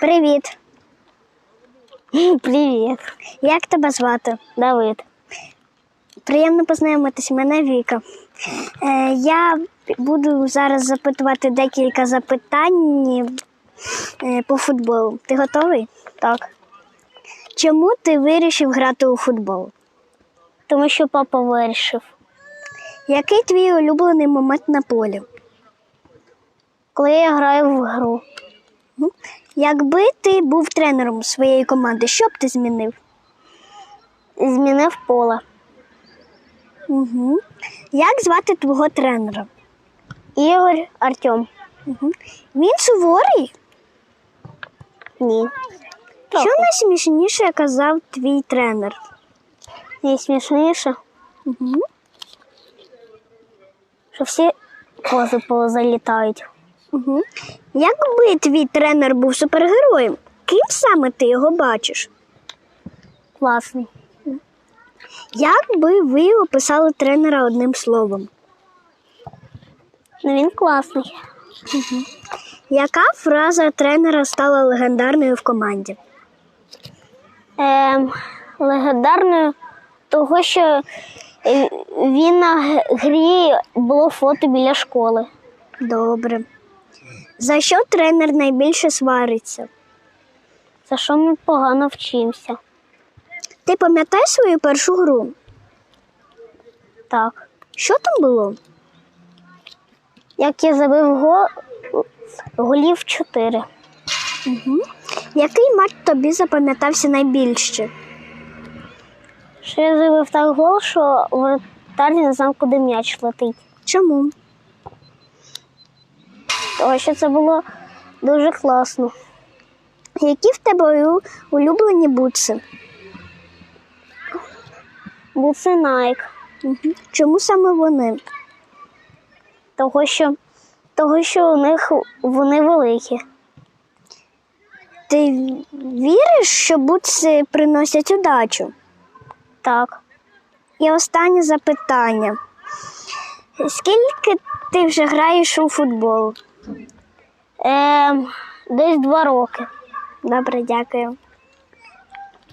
Привіт. Привіт, Як тебе звати? Давид. Приємно познайомитись, мене Віка. Е, я буду зараз запитувати декілька запитань е, по футболу. Ти готовий? Так. Чому ти вирішив грати у футбол? Тому що папа вирішив. Який твій улюблений момент на полі? Коли я граю в гру, Якби ти був тренером своєї команди, що б ти змінив? змінив поле. Угу. Як звати твого тренера? Ігор Артем. Угу. Він суворий? Ні. Що найсмішніше казав твій тренер? Найсмішніше, Угу. що всі кози позалітають. Угу. Якби твій тренер був супергероєм, ким саме ти його бачиш? Класний. Як би ви описали тренера одним словом? Ну він класний. Яка фраза тренера стала легендарною в команді? Ем, легендарною, того, що він на грі було фото біля школи. Добре. За що тренер найбільше свариться? За що ми погано вчимося. Ти пам'ятаєш свою першу гру? Так. Що там було? Як я забив гол, голів 4. Угу. Який матч тобі запам'ятався найбільше? Що я забив так гол, що воротар не знав, куди м'яч летить. Чому? Тому що це було дуже класно. Які в тебе улюблені бутси? Буци Nike. Чому саме вони? Того, що, того, що у них вони великі. Ти віриш, що бутси приносять удачу? Так. І останнє запитання. Скільки ти вже граєш у футбол? Ем, десь два роки. Добре, дякую.